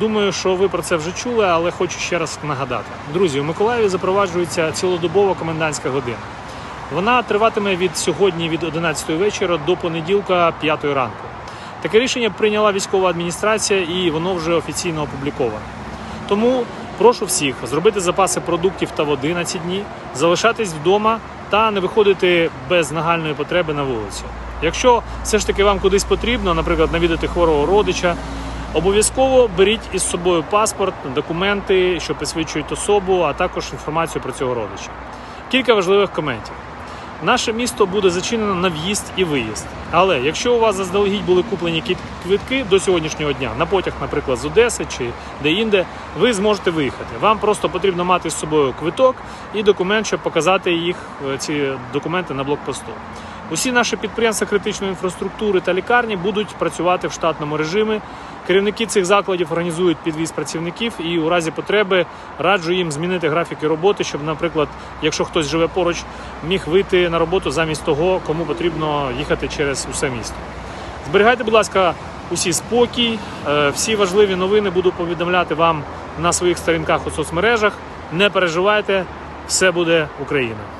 Думаю, що ви про це вже чули, але хочу ще раз нагадати. Друзі, у Миколаєві запроваджується цілодобова комендантська година. Вона триватиме від сьогодні від 11 вечора до понеділка 5 ранку. Таке рішення прийняла військова адміністрація і воно вже офіційно опубліковане. Тому прошу всіх зробити запаси продуктів та води на ці дні, залишатись вдома та не виходити без нагальної потреби на вулицю. Якщо все ж таки вам кудись потрібно, наприклад, навідати хворого родича, обов'язково беріть із собою паспорт, документи, що посвідчують особу, а також інформацію про цього родича. Кілька важливих коментів. Наше місто буде зачинено на в'їзд і виїзд. Але якщо у вас заздалегідь були куплені квитки до сьогоднішнього дня на потяг, наприклад, з Одеси чи де-інде, ви зможете виїхати. Вам просто потрібно мати з собою квиток і документ, щоб показати їх е, ці документи на блокпосту. Усі наші підприємства критичної інфраструктури та лікарні будуть працювати в штатному режимі. Керівники цих закладів організують підвіз працівників і у разі потреби раджу їм змінити графіки роботи, щоб, наприклад, якщо хтось живе поруч, міг вийти на роботу замість того, кому потрібно їхати через усе місто. Зберігайте, будь ласка, усі спокій. Е, Всі важливі новини буду повідомляти вам на своїх сторінках у соцмережах. Не переживайте, все буде Україна.